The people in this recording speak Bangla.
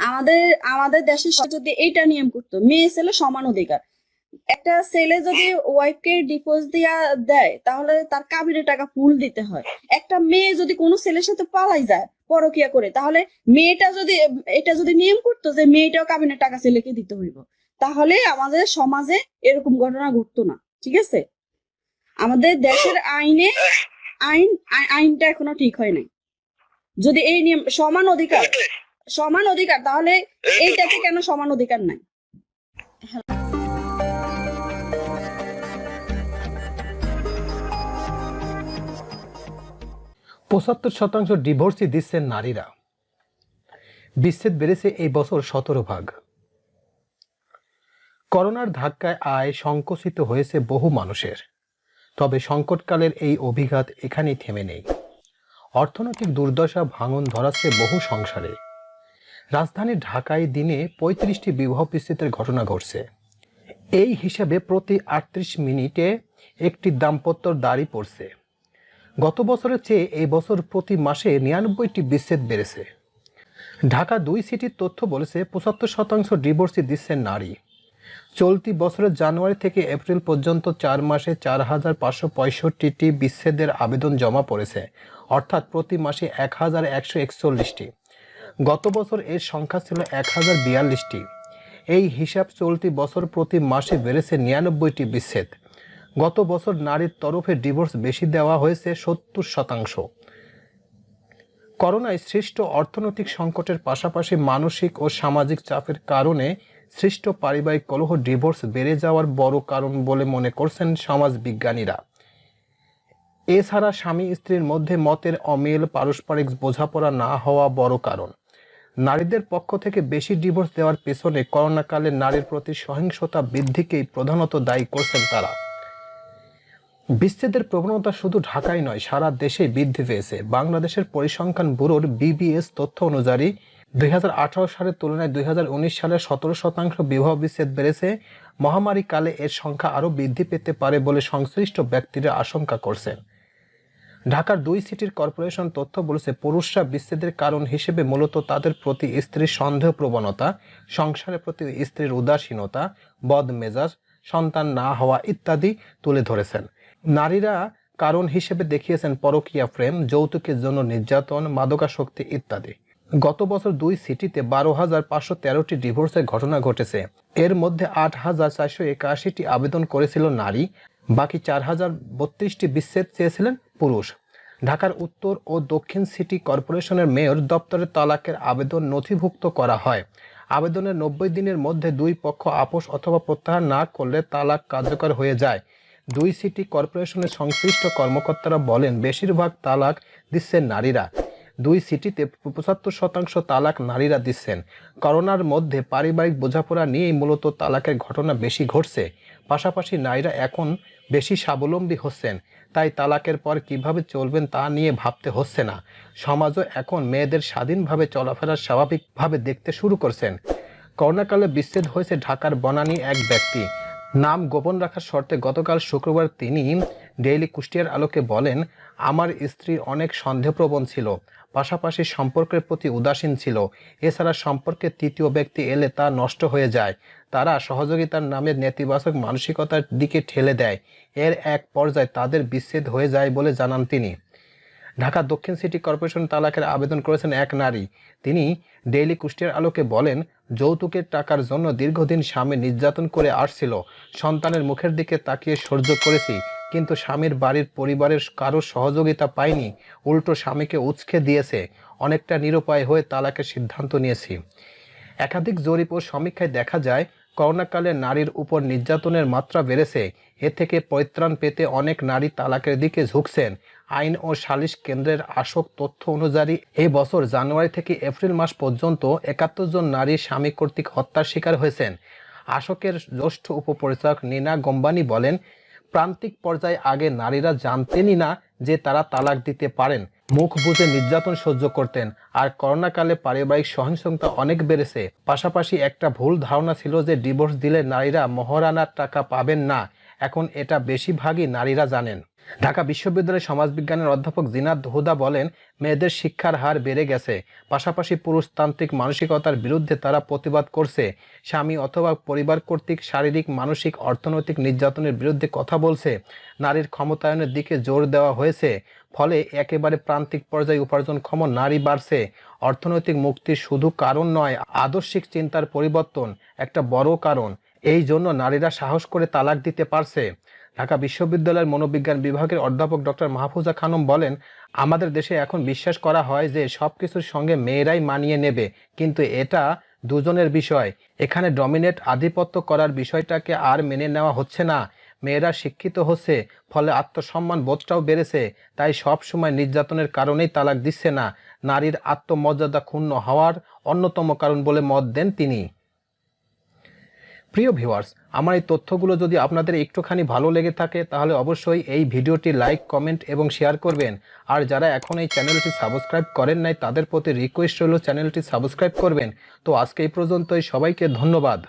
আমাদের আমাদের দেশের যদি এইটা নিয়ম করতো, মেয়ে ছেলে সমান অধিকার। একটা ছেলে যদি ওয়াইফকে ডিভোর্স দিয়া দেয়, তাহলে তার কাবিনের টাকা ফুল দিতে হয়। একটা মেয়ে যদি কোনো ছেলের সাথে পালাই যায়, পরকিয়া করে, তাহলে মেয়েটা যদি, এটা যদি নিয়ম করতো যে মেয়েটাও কাবিনের টাকা ছেলেকে দিতে হইব, তাহলে আমাদের সমাজে এরকম ঘটনা ঘটতো না, ঠিক আছে? আমাদের দেশের আইনে, আইন আই- আইনটা এখনও ঠিক হয় নাই। যদি এই নিয়ম, সমান অধিকার সমান অধিকার তাহলে এইটাতে কেন সমান অধিকার নাই? পঁচাত্তর শতাংশ ডিভোর্সই দিচ্ছেন নারীরা। বিচ্ছেদ বেড়েছে এই বছর সতেরো ভাগ। করোনার ধাক্কায় আয় সংকুচিত হয়েছে বহু মানুষের। তবে সংকটকালের এই অভিঘাত এখানেই থেমে নেই। অর্থনৈতিক দুর্দশা ভাঙন ধরাচ্ছে বহু সংসারে। রাজধানী ঢাকায় দিনে পঁয়ত্রিশটি বিবাহ বিচ্ছেদের ঘটনা ঘটছে। এই হিসাবে প্রতি আটত্রিশ মিনিটে একটি দাম্পত্যর দাড়ি পড়ছে গত বছরের চেয়ে এই বছর প্রতি মাসে নিরানব্বইটি বিচ্ছেদ বেড়েছে। ঢাকা দুই সিটির তথ্য বলেছে, পঁচাত্তর শতাংশ ডিভোর্সই দিচ্ছেন নারী। চলতি বছরের জানুয়ারি থেকে এপ্রিল পর্যন্ত চার মাসে চার হাজার পাঁচশো পঁয়ষট্টিটি বিচ্ছেদের আবেদন জমা পড়েছে, অর্থাৎ প্রতি মাসে এক হাজার একশো একচল্লিশটি। গত বছর এর সংখ্যা ছিল এক হাজার বিয়াল্লিশটি। এই হিসাব চলতি বছর প্রতি মাসে বেড়েছে নিরানব্বইটি বিচ্ছেদ। গত বছর নারীর তরফে ডিভোর্স বেশি দেওয়া হয়েছে সত্তর শতাংশ। করোনায় সৃষ্ট অর্থনৈতিক সংকটের পাশাপাশি মানসিক ও সামাজিক চাপের কারণে সৃষ্ট পারিবারিক কলহ ডিভোর্স বেড়ে যাওয়ার বড় কারণ বলে মনে করছেন সমাজ বিজ্ঞানীরা এছাড়া স্বামী স্ত্রীর মধ্যে মতের অমিল, পারস্পরিক বোঝাপড়া না হওয়া বড় কারণ। নারীদের পক্ষ থেকে বেশি ডিভোর্স দেওয়ার পেছনে করোনাকালে নারীর প্রতি সহিংসতা বৃদ্ধিকেই প্রধানত দায়ী করছেন তারা। বিচ্ছেদের প্রবণতা শুধু ঢাকায় নয়, সারা দেশে বৃদ্ধি পেয়েছে। বাংলাদেশের পরিসংখ্যান ব্যুরোর বিবিএস তথ্য অনুযায়ী, দুই হাজার আঠারো সালের তুলনায় দুই হাজার উনিশ সালে সতেরো শতাংশ বিবাহ বিচ্ছেদ বেড়েছে। মহামারী কালে এর সংখ্যা আরও বৃদ্ধি পেতে পারে বলে সংশ্লিষ্ট ব্যক্তিরা আশঙ্কা করছেন। ঢাকার দুই সিটির কর্পোরেশন তথ্য বলেছে, পুরুষরা বিচ্ছেদের কারণ হিসেবে মূলত তাদের প্রতি স্ত্রীর সন্দেহ প্রবণতা, সংসারের প্রতি স্ত্রীর উদাসীনতা, বদ মেজাজ, সন্তান না হওয়া ইত্যাদি তুলে ধরেছেন। নারীরা কারণ হিসেবে দেখিয়েছেন পরকীয়া প্রেম, যৌতুকের জন্য নির্যাতন, মাদকাসক্তি ইত্যাদি। গত বছর দুই সিটিতে বারো হাজার পাঁচশো তেরোটি ডিভোর্সের ঘটনা ঘটেছে। এর মধ্যে আট হাজার চারশো একাশিটি আবেদন করেছিল নারী, বাকি চার হাজার বত্রিশটি বিচ্ছেদ চেয়েছিলেন পুরুষ। ঢাকার উত্তর ও দক্ষিণ সিটি কর্পোরেশনের মেয়র দপ্তরে তালাকের আবেদন নথিভুক্ত করা হয়। আবেদনের নব্বই দিনের মধ্যে দুই পক্ষ আপোষ অথবা প্রত্যাহার না করলে তালাক কার্যকর হয়ে যায়। দুই সিটি কর্পোরেশনের সংশ্লিষ্ট কর্মকর্তারা বলেন, বেশিরভাগ তালাক দিচ্ছেন নারীরা। দুই সিটিতে পঁচাত্তর শতাংশ তালাক নারীরা দিচ্ছেন। করোনার মধ্যে পারিবারিক বোঝাপড়া নিয়েই মূলত তালাকের ঘটনা বেশি ঘটছে। পাশাপাশি নারীরা এখন বেশি স্বাবলম্বী হচ্ছেন। তাই তালাকের পর কীভাবে চলবেন তা নিয়ে ভাবতে হচ্ছে না। সমাজও এখন মেয়েদের স্বাধীনভাবে চলাফেরা স্বাভাবিকভাবে দেখতে শুরু করছেন। করোনাকালে বিচ্ছেদ হয়েছে ঢাকার বনানী এক ব্যক্তি। নাম গোপন রাখার শর্তে গতকাল শুক্রবার তিনি ডেইলি কুষ্টিয়ার আলোকে বলেন, আমার স্ত্রী অনেক সন্দেহপ্রবণ ছিল, পাশাপাশি সম্পর্কের প্রতি উদাসীন ছিল। এছাড়া সম্পর্কে তৃতীয় ব্যক্তি এলে তা নষ্ট হয়ে যায়। তারা সহযোগিতার নামে নেতিবাচক মানসিকতার দিকে ঠেলে দেয়। এর এক পর্যায়ে তাদের বিচ্ছেদ হয়ে যায় বলে জানান তিনি। ঢাকা দক্ষিণ সিটি কর্পোরেশন তালাকের আবেদন করেছেন এক নারী। তিনি ডেইলি কুষ্টিয়ার আলোকে বলেন, যৌতুকের টাকার জন্য দীর্ঘদিন স্বামী নির্যাতন করে আসছিল। সন্তানের মুখের দিকে তাকিয়ে সহ্য করেছি। কিন্তু স্বামীর বাড়ির পরিবারের কারও সহযোগিতা পাইনি উল্টো স্বামীকে উচকে দিয়েছে। অনেকটা নিরুপায় হয়ে তালাকের সিদ্ধান্ত নিয়েছি। একাধিক জরিপ ও সমীক্ষায় দেখা যায়, করোনাকালে নারীর উপর নির্যাতনের মাত্রা বেড়েছে। এ থেকে পরিত্রাণ পেতে অনেক নারী তালাকের দিকে ঝুঁকছেন। আইন ও সালিশ কেন্দ্রের আসক তথ্য অনুযায়ী এই বছর জানুয়ারি থেকে এপ্রিল মাস পর্যন্ত একাত্তর জন নারী স্বামী কর্তৃক হত্যার শিকার হয়েছেন। আসকের জ্যেষ্ঠ উপপরিচালক নীনা গম্বানি বলেন প্রান্তিক পর্যায়ে আগে নারীরা জানতেনই না যে তারা তালাক দিতে পারেন। মুখ বুঝে নির্যাতন সহ্য করতেন। আর করোনাকালে পারিবারিক সহিংসতা অনেক বেড়েছে। পাশাপাশি একটা ভুল ধারণা ছিল যে ডিভোর্স দিলে নারীরা মহারানার টাকা পাবেন না। এখন এটা বেশিরভাগই নারীরা জানেন। ঢাকা বিশ্ববিদ্যালয়ের সমাজবিজ্ঞানের অধ্যাপক জিনাত হুদা বলেন, মেয়েদের শিক্ষার হার বেড়ে গেছে। পাশাপাশি পুরুষতান্ত্রিক মানসিকতার বিরুদ্ধে তারা প্রতিবাদ করছে। স্বামী অথবা পরিবার কর্তৃক শারীরিক, মানসিক, অর্থনৈতিক নির্যাতনের বিরুদ্ধে কথা বলছে। নারীর ক্ষমতায়নের দিকে জোর দেওয়া হয়েছে, ফলে একেবারে প্রান্তিক পর্যায়ে উপার্জনক্ষম নারী বাড়ছে। অর্থনৈতিক মুক্তির শুধু কারণ নয়, আদর্শিক চিন্তার পরিবর্তন একটা বড় কারণ। এই জন্য নারীরা সাহস করে তালাক দিতে পারছে। ঢাকা বিশ্ববিদ্যালয়ের মনোবিজ্ঞান বিভাগের অধ্যাপক ডক্টর মাহফুজা খানম বলেন, আমাদের দেশে এখন বিশ্বাস করা হয় যে সব কিছুর সঙ্গে মেয়েরাই মানিয়ে নেবে, কিন্তু এটা দুজনের বিষয়। এখানে ডমিনেট আধিপত্য করার বিষয়টাকে আর মেনে নেওয়া হচ্ছে না। মেয়েরা শিক্ষিত হচ্ছে, ফলে আত্মসম্মান বোধটাও বেড়েছে, তাই সব সময় নির্যাতনের কারণেই তালাক দিচ্ছে না। নারীর আত্মমর্যাদা ক্ষুণ্ণ হওয়ার অন্যতম কারণ বলে মত দেন তিনি। প্রিয় ভিউয়ার্স, আমার এই তথ্যগুলো যদি আপনাদের একটুখানি ভালো লেগে থাকে, তাহলে অবশ্যই এই ভিডিওটি লাইক, কমেন্ট এবং শেয়ার করবেন। আর যারা এখন এই চ্যানেলটি সাবস্ক্রাইব করেন নাই, তাদের প্রতি রিকোয়েস্ট রইল চ্যানেলটি সাবস্ক্রাইব করবেন। তো আজকে এই পর্যন্তই, সবাইকে ধন্যবাদ।